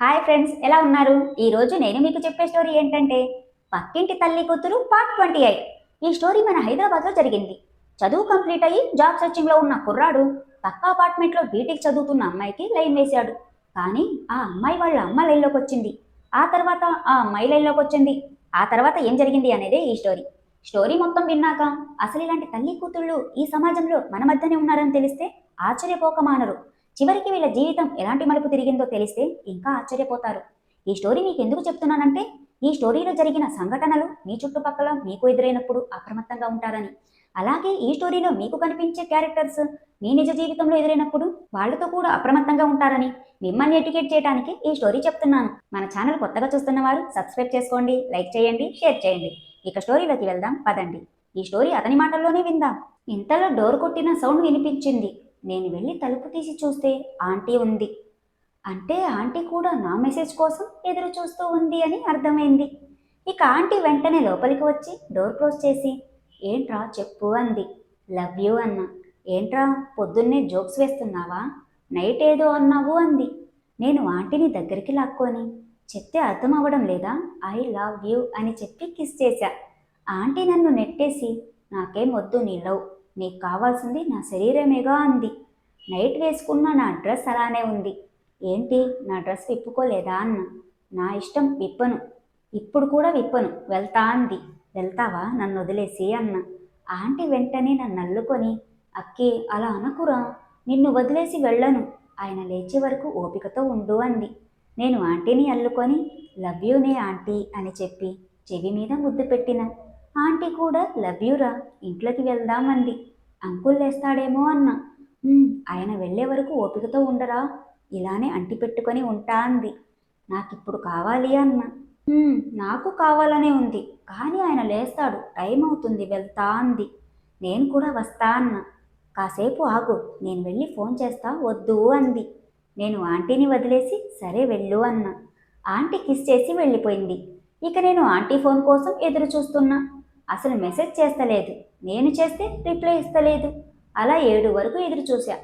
Hi friends ఎలా ఉన్నారు? ఈ రోజు నేను మీకు చెప్పే స్టోరీ ఏంటంటే పక్కింటి తల్లి కూతురు పార్ట్ ట్వంటీ ఎయిట్ ఈ స్టోరీ మన హైదరాబాద్లో జరిగింది. చదువు కంప్లీట్ అయ్యి జాబ్ సెర్చింగ్లో ఉన్న కుర్రాడు పక్క అపార్ట్మెంట్లో బీటెక్ చదువుతున్న అమ్మాయికి లైన్ వేశాడు. కానీ ఆ అమ్మాయి వాళ్ళ అమ్మ లైన్లోకి వచ్చింది. ఆ తర్వాత ఆ అమ్మాయి లైన్లోకి వచ్చింది. ఆ తర్వాత ఏం జరిగింది అనేదే ఈ స్టోరీ స్టోరీ మొత్తం విన్నాక అసలు ఇలాంటి తల్లి కూతుళ్ళు ఈ సమాజంలో మన మధ్యనే ఉన్నారని తెలిస్తే ఆశ్చర్యపోక మానరు. చివరికి వీళ్ళ జీవితం ఎలాంటి మలుపు తిరిగిందో తెలిస్తే ఇంకా ఆశ్చర్యపోతారు. ఈ స్టోరీ మీకు ఎందుకు చెప్తున్నానంటే ఈ స్టోరీలో జరిగిన సంఘటనలు మీ చుట్టుపక్కల మీకు ఎదురైనప్పుడు అప్రమత్తంగా ఉంటారని. అలాగే ఈ స్టోరీలో మీకు కనిపించే క్యారెక్టర్స్ మీ నిజ జీవితంలో ఎదురైనప్పుడు వాళ్ళతో కూడా అప్రమత్తంగా ఉంటారని మిమ్మల్ని ఎడ్యుకేట్ చేయడానికి ఈ స్టోరీ చెప్తున్నాను. మన ఛానల్ కొత్తగా చూస్తున్న వారు సబ్స్క్రైబ్ చేసుకోండి లైక్ చేయండి షేర్ చేయండి. ఇక స్టోరీలోకి వెళ్దాం పదండి. ఈ స్టోరీ అతని మాటల్లోనే విందాం. ఇంతలో డోర్ కొట్టిన సౌండ్ వినిపించింది. నేను వెళ్ళి తలుపు తీసి చూస్తే ఆంటీ ఉంది. అంటే ఆంటీ కూడా నా మెసేజ్ కోసం ఎదురు చూస్తూ ఉంది అని అర్థమైంది. ఇక ఆంటీ వెంటనే లోపలికి వచ్చి డోర్ క్లోజ్ చేసి ఏంట్రా చెప్పు అంది. లవ్ యూ అన్న. ఏంట్రా పొద్దున్నే జోక్స్ వేస్తున్నావా? నైట్ ఏదో అన్నావు అంది. నేను ఆంటీని దగ్గరికి లాక్కొని చెప్తే అర్థం అవ్వడం లేదా? ఐ లవ్ యూ అని చెప్పి కిస్ చేశా. ఆంటీ నన్ను నెట్టేసి నాకేం వద్దు నీ లవ్. నీకు కావాల్సింది నా శరీరమేగా అంది. నైట్ వేసుకున్న నా డ్రెస్ అలానే ఉంది. ఏంటి? నా డ్రెస్ విప్పుకోలేదా అన్న. నా ఇష్టం విప్పను. ఇప్పుడు కూడా విప్పను. వెళ్తా అంది. వెళ్తావా? నన్ను వదిలేసి అన్న. ఆంటీ వెంటనే నన్ను అల్లుకొని అక్కి అలా అనకురా. నిన్ను వదిలేసి వెళ్ళను. ఆయన లేచే వరకు ఓపికతో ఉండు అంది. నేను ఆంటీని అల్లుకొని లవ్ యూనే ఆంటీ అని చెప్పి చెవి మీద ముద్దు పెట్టిన. ఆంటీ కూడా లవ్ యూరా ఇంట్లోకి వెళ్దామంది. అంకుల్ లేస్తాడేమో అన్న. ఆయన వెళ్ళే వరకు ఓపికతో ఉండరా? ఇలానే అంటి పెట్టుకొని ఉంటా అంది. నాకిప్పుడు కావాలి అన్న. నాకు కావాలనే ఉంది. కానీ ఆయన లేస్తాడు. టైం అవుతుంది వెళ్తా అంది. నేను కూడా వస్తా అన్న. కాసేపు ఆగు నేను వెళ్ళి ఫోన్ చేస్తా వద్దు అంది. నేను ఆంటీని వదిలేసి సరే వెళ్ళు అన్న. ఆంటీ కిస్ చేసి వెళ్ళిపోయింది. ఇక నేను ఆంటీ ఫోన్ కోసం ఎదురు చూస్తున్నా అసలు మెసేజ్ చేస్తలేదు. నేను చేస్తే రిప్లై ఇస్తలేదు. అలా ఏడు వరకు ఎదురు చూశా.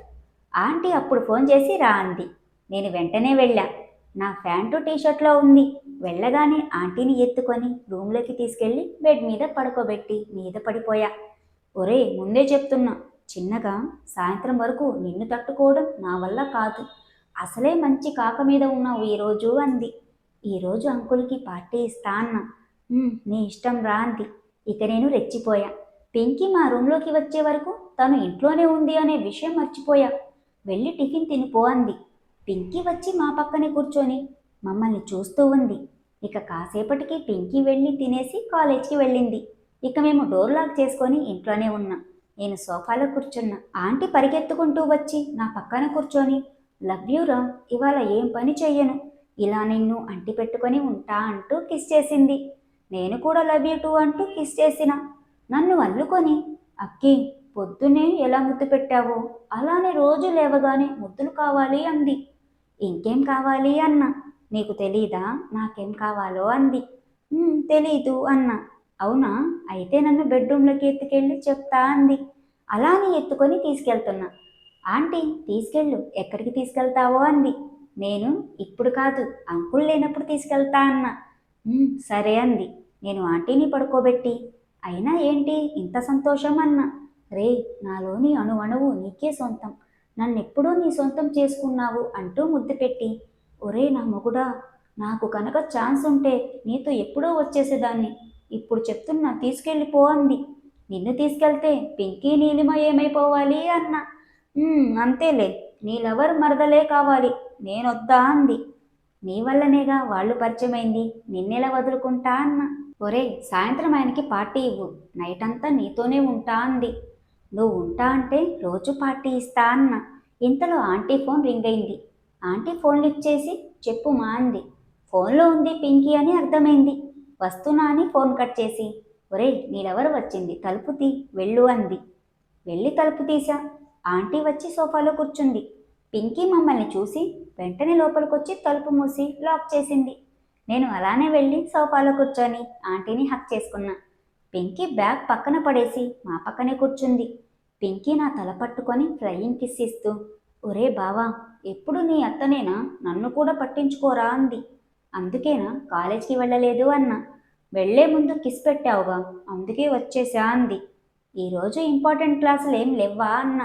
ఆంటీ అప్పుడు ఫోన్ చేసి రా అంది నేను వెంటనే వెళ్ళా. నా ప్యాంటు టీషర్ట్లో ఉంది. వెళ్ళగానే ఆంటీని ఎత్తుకొని రూమ్లోకి తీసుకెళ్ళి బెడ్ మీద పడుకోబెట్టి మీద పడిపోయా. ఒరే ముందే చెప్తున్నా. చిన్నగా సాయంత్రం వరకు నిన్ను తట్టుకోవడం నా వల్ల కాదు. అసలే మంచి కాక మీద ఉన్నావు ఈరోజు అంది. ఈరోజు అంకుల్కి పార్టీ ఇస్తా అన్న. నీ ఇష్టం రా అంది. ఇక నేను రెచ్చిపోయా. పెంకి మా రూమ్లోకి వచ్చే వరకు తను ఇంట్లోనే ఉంది అనే విషయం మర్చిపోయా. వెళ్ళి టిఫిన్ తినిపో అంది. పింకీ వచ్చి మా పక్కనే కూర్చొని మమ్మల్ని చూస్తూ ఉంది. ఇక కాసేపటికి పింకీ వెళ్ళి తినేసి కాలేజ్కి వెళ్ళింది. ఇక మేము డోర్ లాక్ చేసుకొని ఇంట్లోనే ఉన్నాం. నేను సోఫాలో కూర్చున్నా. ఆంటీ పరిగెత్తుకుంటూ వచ్చి నా పక్కన కూర్చొని లవ్ యూ రామ్ ఇవాళ ఏం పని చెయ్యను? ఇలా నిన్ను అంటి పెట్టుకొని ఉంటా అంటూ కిస్ చేసింది. నేను కూడా లవ్ యూ టూ అంటూ కిస్ చేసిన. నన్ను అల్లుకొని అక్కి పొద్దునే ఎలా ముద్దు పెట్టావో? అలానే రోజు లేవగానే ముద్దులు కావాలి అంది. ఇంకేం కావాలి అన్న. నీకు తెలీదా? నాకేం కావాలో అంది. తెలీదు అన్న. అవునా? అయితే నన్ను బెడ్రూమ్లోకి ఎత్తుకెళ్ళి చెప్తా అంది. అలానే ఎత్తుకొని తీసుకెళ్తున్నా. ఆంటీ తీసుకెళ్ళు. ఎక్కడికి తీసుకెళ్తావో అంది. నేను ఇప్పుడు కాదు అంకుల్ లేనప్పుడు తీసుకెళ్తా అన్న. సరే అంది. నేను ఆంటీని పడుకోబెట్టి. అయినా ఏంటి? ఇంత సంతోషం అన్న. రే నాలోని అణువణువు నీకే సొంతం. నన్నెప్పుడూ నీ సొంతం చేసుకున్నావు అంటూ ముద్దు పెట్టి. ఒరే నా మొగుడా నాకు కనుక ఛాన్స్ ఉంటే నీతో ఎప్పుడో వచ్చేసేదాన్ని. ఇప్పుడు చెప్తున్నా తీసుకెళ్ళిపో అంది. నిన్ను తీసుకెళ్తే పింకీ నీలిమ ఏమైపోవాలి అన్న. అంతేలే. నీ లవర్ మరదలే కావాలి. నేనొద్దా అంది. నీ వల్లనేగా వాళ్ళు పరిచయమైంది. నిన్నెలా వదులుకుంటా అన్న. ఒరే సాయంత్రం ఆయనకి పార్టీ ఇవ్వు. నైట్ అంతా నీతోనే ఉంటా అంది. నువ్వు ఉంటా అంటే రోజు పార్టీ ఇస్తా అన్న. ఇంతలో ఆంటీ ఫోన్ రింగ్ అయింది. ఆంటీ ఫోన్ లిఫ్ట్ చేసి చెప్పు మా అంది. ఫోన్లో ఉంది పింకీ అని అర్థమైంది. వస్తున్నా అని ఫోన్ కట్ చేసి ఒరే నీలెవరు వచ్చింది? తలుపు తీ వెళ్ళు అంది. వెళ్ళి తలుపు తీసా ఆంటీ వచ్చి సోఫాలో కూర్చుంది. పింకీ మమ్మల్ని చూసి వెంటనే లోపలికొచ్చి తలుపు మూసి లాక్ చేసింది. నేను అలానే వెళ్ళి సోఫాలో కూర్చొని ఆంటీని హక్ చేసుకున్నా. పింకీ బ్యాగ్ పక్కన పడేసి మా పక్కనే కూర్చుంది. పింకీ నా తల పట్టుకొని ఫ్లయింగ్ కిస్ ఇస్తూ ఒరే బావా ఎప్పుడు నీ అత్తనేనా? నన్ను కూడా పట్టించుకోరా? అంది. అందుకేనా? కాలేజ్కి వెళ్ళలేదు అన్న. వెళ్ళే ముందు కిస్ పెట్టావుగా అందుకే వచ్చేసా అంది. ఈరోజు ఇంపార్టెంట్ క్లాసులు ఏం లేవా అన్న.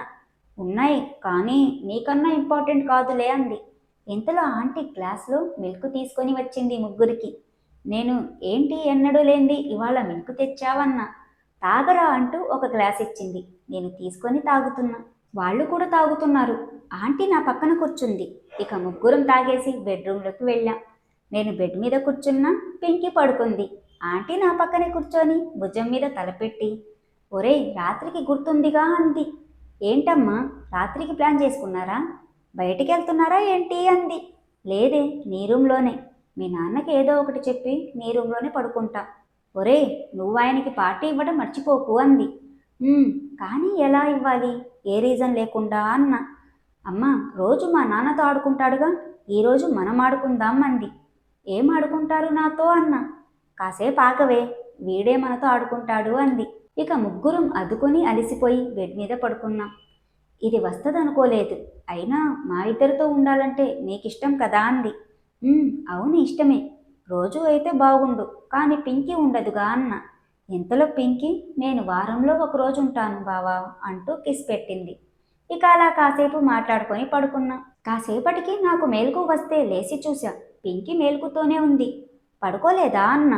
ఉన్నాయి కానీ నీకన్నా ఇంపార్టెంట్ కాదులే అంది. ఇంతలో ఆంటీ గ్లాస్లో మిల్క్ తీసుకొని వచ్చింది ముగ్గురికి. నేను ఏంటి ఎన్నడూ లేంది ఇవాళ మిల్క్ తెచ్చావన్నా? తాగరా అంటూ ఒక గ్లాస్ ఇచ్చింది. నేను తీసుకొని తాగుతున్నా. వాళ్ళు కూడా తాగుతున్నారు. ఆంటీ నా పక్కన కూర్చుంది. ఇక ముగ్గురం తాగేసి బెడ్రూమ్లోకి వెళ్ళాం. నేను బెడ్ మీద కూర్చున్నా పెంకి పడుకుంది. ఆంటీ నా పక్కనే కూర్చొని భుజం మీద తలపెట్టి ఒరేయ్ రాత్రికి గుర్తుందిగా అంది. ఏంటమ్మా రాత్రికి ప్లాన్ చేసుకున్నారా? బయటికి వెళ్తున్నారా ఏంటి అంది. లేదే నీ రూమ్లోనే. మీ నాన్నకి ఏదో ఒకటి చెప్పి నీ రూమ్లోనే పడుకుంటా. ఒరే నువ్వు ఆయనకి పార్టీ ఇవ్వడం మర్చిపోకు అంది. కానీ ఎలా ఇవ్వాలి? ఏ రీజన్ లేకుండా అన్న. అమ్మ రోజు మా నాన్నతో ఆడుకుంటాడుగా? ఈరోజు మనం ఆడుకుందాం అంది. ఏం ఆడుకుంటారు నాతో అన్న. కాసేపు ఆగవే వీడే మనతో ఆడుకుంటాడు అంది. ఇక ముగ్గురం అదుకొని అలిసిపోయి బెడ్ మీద పడుకున్నాం. ఇది వస్తదనుకోలేదు. అయినా మా ఇద్దరితో ఉండాలంటే నీకిష్టం కదా అంది. అవును ఇష్టమే. రోజు అయితే బాగుండు కానీ పింకీ ఉండదుగా అన్న. ఇంతలో పింకీ నేను వారంలో ఒక రోజు ఉంటాను బావా అంటూ కిస్ పెట్టింది. ఇక అలా కాసేపు మాట్లాడుకొని పడుకున్నా. కాసేపటికి నాకు మేలుకు వస్తే లేచి చూశా. పింకీ మేలుకుతోనే ఉంది. పడుకోలేదా అన్న.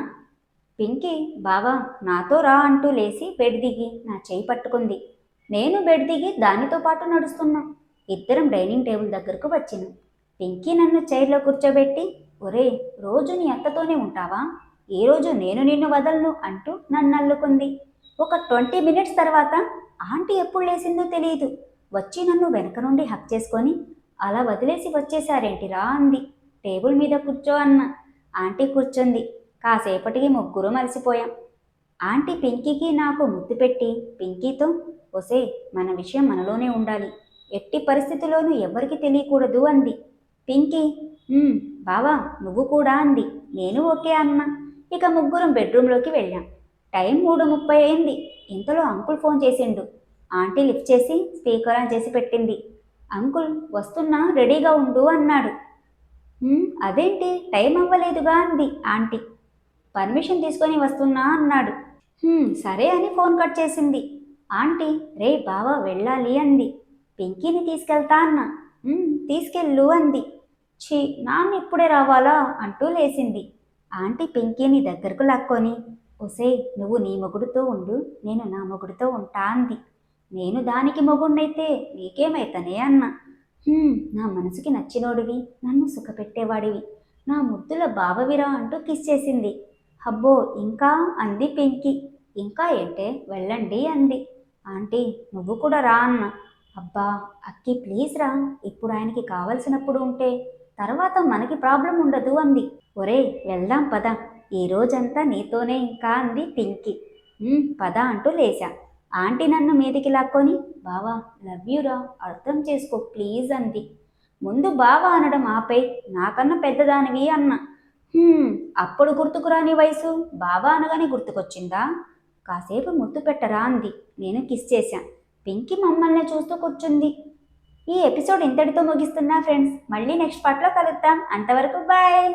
పింకీ బావా నాతో రా అంటూ లేచి బెడ్ దిగి నా చేయి పట్టుకుంది. నేను బెడ్ దిగి దానితో పాటు నడుస్తున్నా. ఇద్దరం డైనింగ్ టేబుల్ దగ్గరకు వచ్చిన. పింకీ నన్ను చైర్లో కూర్చోబెట్టి ఒరే రోజు నీ అత్తతోనే ఉంటావా? ఈ రోజు నేను నిన్ను వదలను అంటూ నన్ను అల్లుకుంది. ఒక ట్వంటీ మినిట్స్ తర్వాత ఆంటీ ఎప్పుడు లేసిందో తెలియదు వచ్చి నన్ను వెనక నుండి హక్ చేసుకొని అలా వదిలేసి వచ్చేసారేంటిరా అంది. టేబుల్ మీద కూర్చో అన్న ఆంటీ కూర్చుంది. కాసేపటికి ముగ్గురు మలిసిపోయాం. ఆంటీ పింకీకి నాకు ముద్దు పెట్టి పింకీతో ఒసే మన విషయం మనలోనే ఉండాలి. ఎట్టి పరిస్థితిలోనూ ఎవరికి తెలియకూడదు అంది. పింకీ బావా నువ్వు కూడా అంది. నేను ఓకే అన్న. ఇక ముగ్గురం బెడ్రూమ్లోకి వెళ్ళాం. టైం మూడు ముప్పై అయింది. ఇంతలో అంకుల్ ఫోన్ చేసిండు. ఆంటీ లిఫ్ట్ చేసి స్పీకర్ ఆన్ చేసి పెట్టింది. అంకుల్ వస్తున్నా రెడీగా ఉండు అన్నాడు. అదేంటి? టైం అవ్వలేదుగా అంది ఆంటీ. పర్మిషన్ తీసుకొని వస్తున్నా అన్నాడు. సరే అని ఫోన్ కట్ చేసింది. ఆంటీ రే బావా వెళ్ళాలి అంది. పింకీని తీసుకెళ్తా అన్న. తీసుకెళ్ళు అంది. ఛీ నాన్న ఇప్పుడే రావాలా? అంటూ లేచింది. ఆంటీ పింకీని దగ్గరకు లాక్కొని ఒసే నువ్వు నీ మొగుడుతో ఉండు నేను నా మొగుడుతో ఉంటా అంది. నేను దానికి మొగుడినైతే నీకేమైతనే? అన్న. నా మనసుకి నచ్చినోడివి నన్ను సుఖపెట్టేవాడివి. నా ముద్దుల బావవిరా అంటూ కిస్ చేసింది. అబ్బో ఇంకా? అంది పింకీ. ఇంకా ఏంటే వెళ్ళండి అంది. ఆంటీ నువ్వు కూడా రా అన్న. అబ్బా అక్కి ప్లీజ్ రా. ఇప్పుడు ఆయనకి కావలసినప్పుడు ఉంటే. తర్వాత మనకి ప్రాబ్లం ఉండదు అంది. ఒరే వెళ్దాం పద. ఈ రోజంతా నీతోనే ఇంకా అంది పింకి. పద అంటూ లేచా ఆంటీ నన్ను మీదికి లాక్కొని బావా లవ్ యూరా అర్థం చేసుకో ప్లీజ్ అంది. ముందు బావా అనడం ఆపై నాకన్నా పెద్దదానివి అన్న. అప్పుడు గుర్తుకురాని వయసు బావా అనగానే గుర్తుకొచ్చిందా? కాసేపు ముద్దు పెట్టరా అంది. నేను కిస్ చేశాను. పింకి మమ్మల్ని చూస్తూ కూర్చుంది. ఈ ఎపిసోడ్ ఇంతటితో ముగిస్తున్నా ఫ్రెండ్స్. మళ్ళీ నెక్స్ట్ పార్ట్లో కలుద్దాం. అంతవరకు బాయ్.